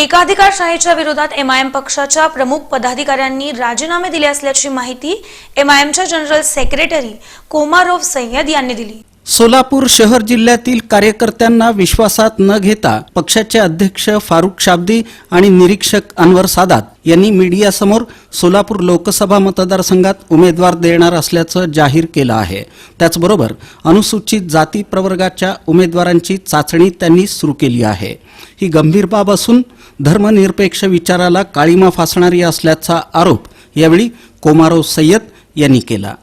एकाधिकारशाहीच्या विरोधात एमआयएम पक्षाच्या प्रमुख पदाधिकाऱ्यांनी राजीनामे दिले असल्याची माहिती एमआयएमच्या जनरल सेक्रेटरी कोमारोव सय्यद यांनी दिली. सोलापूर शहर जिल्ह्यातील कार्यकर्त्यांना विश्वासात न घेता पक्षाचे अध्यक्ष फारुख शाब्दी आणि निरीक्षक अनवर सादात यांनी मीडियासमोर सोलापूर लोकसभा मतदारसंघात उमेदवार देणार असल्याचं जाहीर केलं आहे. त्याचबरोबर अनुसूचित जाती प्रवर्गाच्या उमेदवारांची चाचणी त्यांनी सुरू केली आहे. ही गंभीर बाब असून धर्मनिरपेक्ष विचाराला काळीमा फासणारी असल्याचा आरोप यावेळी कोमारो सय्यद यांनी केला.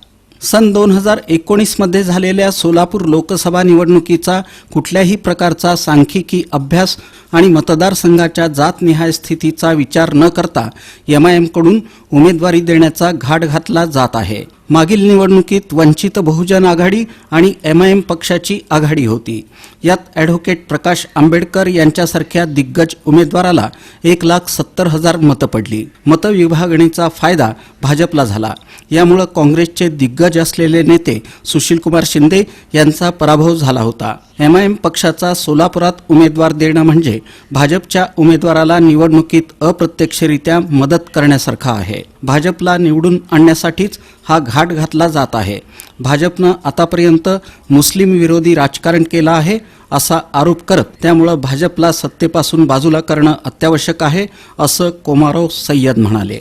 सन दोन हजार एकोणीसमध्ये झालेल्या सोलापूर लोकसभा निवडणुकीचा कुठल्याही प्रकारचा सांख्यिकी अभ्यास आणि मतदारसंघाच्या जातनिहाय स्थितीचा विचार न करता एमआयएमकडून उमेदवारी देण्याचा घाट घातला जात आहे. मागील निवडणुकीत वंचित बहुजन आघाडी आणि एम आय एम पक्षाची आघाडी होती. यात ॲडव्होकेट प्रकाश आंबेडकर यांच्यासारख्या दिग्गज उमेदवाराला एक लाख सत्तर हजार मतं पडली. मतविभागणीचा फायदा भाजपला झाला. यामुळं काँग्रेसचे दिग्गज असलेले नेते सुशीलकुमार शिंदे यांचा पराभव झाला होता. एमआयएम पक्षाचा सोलापुरात उमेदवार देणं म्हणजे भाजपच्या उमेदवाराला निवडणुकीत अप्रत्यक्षरित्या मदत करण्यासारखं आहे. भाजपला निवडून आणण्यासाठीच हा घाट घातला जात आहे. भाजपनं आतापर्यंत मुस्लिम विरोधी राजकारण केलं आहे असा आरोप करत त्यामुळं भाजपला सत्तेपासून बाजूला करणं अत्यावश्यक आहे असं कोमारो सय्यद म्हणाले.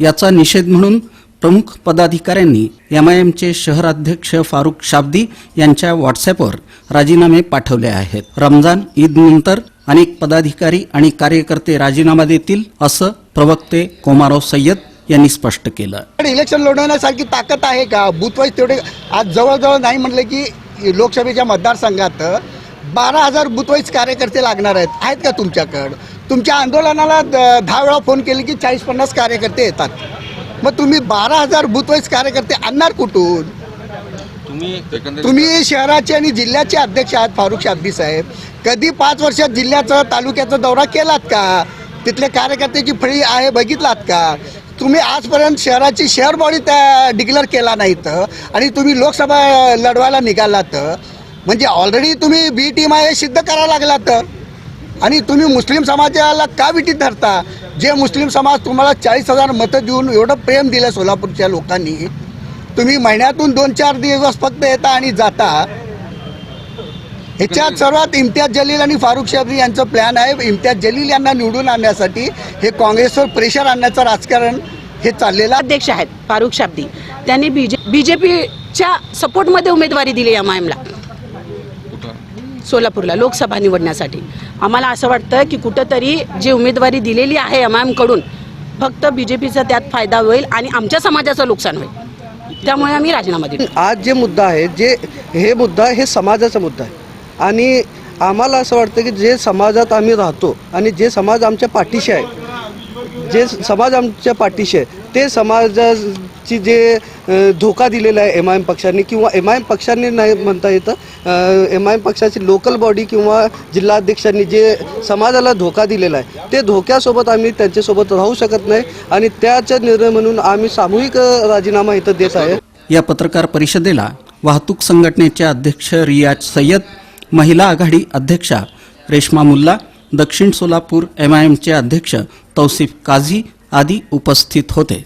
याचा निषेध म्हणून प्रमुख पदाधिकाऱ्यांनी एमआयएमचे शहराध्यक्ष फारुख शाब्दी यांच्या व्हॉट्सअपवर राजीनामे पाठवले आहेत. रमजान ईदनंतर अनेक पदाधिकारी आणि कार्यकर्ते राजीनामा देतील असं प्रवक्ते कोमारो सय्यद यांनी स्पष्ट केलं. पण इलेक्शन लढवण्यासारखी ताकद आहे का? बुथवाईज तेवढे आज जवळजवळ नाही म्हटलं की लोकसभेच्या मतदारसंघात बारा हजार बुथवाईज कार्यकर्ते लागणार आहेत. आहेत का तुमच्याकडं? तुमच्या आंदोलनाला द- दहा वेळा फोन केले की चाळीस पन्नास कार्यकर्ते येतात. मग तुम्ही बारा हजार बुथवाईज कार्यकर्ते आणणार कुठून? तुम्ही तुम्ही शहराचे आणि जिल्ह्याचे अध्यक्ष आहात फारुख शाब्दी साहेब. कधी पाच वर्षात जिल्ह्याचा तालुक्याचा दौरा केलात का? तिथल्या कार्यकर्त्याची फळी आहे बघितलात का? तुम्ही आजपर्यंत शहराची शहर बॉडी त्या डिक्लेअर केला नाहीत आणि तुम्ही लोकसभा लढवायला निघालात म्हणजे ऑलरेडी तुम्ही बी टीम आहे सिद्ध करायला लागलात आणि तुम्ही मुस्लिम समाजाला का विटीत धरता? जे मुस्लिम समाज तुम्हाला चाळीस हजार मतं देऊन एवढं प्रेम दिलं सोलापूरच्या लोकांनी तुम्ही महिन्यातून दोन चार दिवस फक्त येता आणि जाता. ह्याच्यात सर्वात इम्तियाज जलील आणि फारुख शाबरी यांचं प्लॅन आहे. इम्तियाज जलील यांना निवडून आणण्यासाठी हे काँग्रेसवर प्रेशर आणण्याचं राजकारण हे चाललेलं अध्यक्ष आहेत फारुख शाब्दी त्यांनी बीजे बीजेपीच्या सपोर्टमध्ये उमेदवारी दिली या आय सोलापूरला लोकसभा निवडण्यासाठी. आम्हाला असं वाटतं की कुठंतरी जी उमेदवारी दिलेली आहे एम आय एमकडून फक्त पीचा त्यात फायदा होईल आणि आमच्या समाजाचं नुकसान होईल. त्यामुळे आम्ही राजीनामा देऊ आज जे मुद्दा आहे जे हे मुद्दा हे समाजाचा मुद्दा आहे. आणि आम्हाला असं वाटतं की जे समाजात आम्ही राहतो आणि जे समाज आमच्या पाठीशी आहे जे समाज आमच्या पाठीशी आहे ते ची जे धोका दिलेला आहे एम आय एम पक्षांनी किंवा एम आय एम पक्षांनी नाही म्हणता येतं एम आय एम पक्षाची लोकल बॉडी किंवा जिल्हाध्यक्षांनी जे समाजाला धोका दिलेला आहे ते धोक्यासोबत आम्ही त्यांच्यासोबत राहू शकत नाही आणि त्याचा निर्णय म्हणून आम्ही सामूहिक राजीनामा इथं देत आहे. या पत्रकार परिषदेला वाहतूक संघटनेचे अध्यक्ष रियाज सय्यद महिला आघाडी अध्यक्षा रेश्मा मुल्ला दक्षिण सोलापूर एम आय एमचे अध्यक्ष तौसिफ काझी आदी उपस्थित होते.